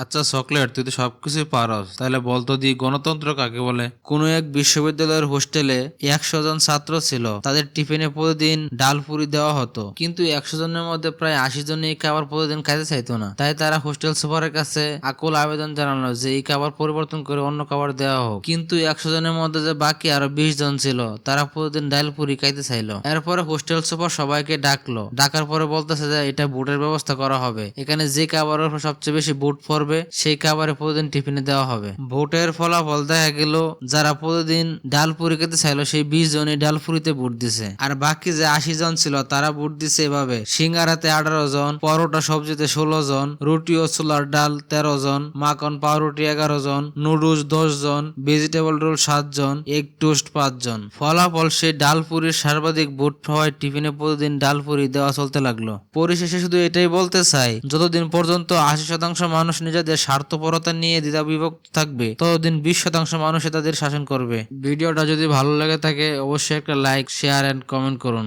আচ্ছা চকলেট, তুই তো সবকিছু পারস। তাহলে বলতো দি, গণতন্ত্র কাকে বলে? কোন এক বিশ্ববিদ্যালয়ের হোস্টেলে একশো জন ছাত্র ছিল। তাদের টিফিনে প্রতিদিন ডাল পুরি দেওয়া হতো। কিন্তু একশো জনের মধ্যে প্রায় আশি জন এই খাবার প্রতিদিন খাইতে চাইতো না। তাই তারা হোস্টেল সুপারের কাছে আকুল আবেদন জানালো যে, এই খাবার পরিবর্তন করে অন্য খাবার দেওয়া হোক। কিন্তু একশো জনের মধ্যে যে বাকি আরও বিশ জন ছিল, তারা প্রতিদিন ডাল পুরি খাইতে চাইলো। এরপরে হোস্টেল সুপার সবাইকে ডাকলো। ডাকার পরে বলতেছে যে, এটা বুটের ব্যবস্থা করা হবে। এখানে যে খাবারের সবচেয়ে বেশি বুট পড়বে সেই খাবারে প্রতিদিন টিফিনে দেওয়া হবে। ভোটের ফলাফল দেখা গেল, যারা প্রতিদিন ডাল পুরি খেতে চাইলো, সেই বিশ জনই ডাল পুরিতে বুট দিছে। আর বাকি যে আশি জন ছিল, তারা বুট দিছে এভাবে। সিঙ্গারাতে আঠারো জন, পরোটা সবজিতে ষোলো জন, রুটি ও ছোলার ডাল তেরো জন, মাখন পাউরুটি এগারো জন, নুডলস দশ জন, ভেজিটেবল রোল সাত জন, এগ টোস্ট পাঁচ জন। ফলাফল সেই ডাল পুরির সর্বাধিক ভোট হওয়ায় টিফিনে প্রতিদিন ডাল পুরি দেওয়া চলতে লাগল। পরিশেষে শুধু এটাই বলতে চাই, যতদিন পর্যন্ত আশি শতাংশ মানুষ নিজেদের স্বার্থপরতা নিয়ে দ্বিধা বিভক্ত থাকবে, ততদিন বিশ শতাংশ মানুষে তাদের শাসন করবে। ভিডিওটা যদি ভালো লাগে থাকে, অবশ্যই একটা লাইক শেয়ার এন্ড কমেন্ট করুন।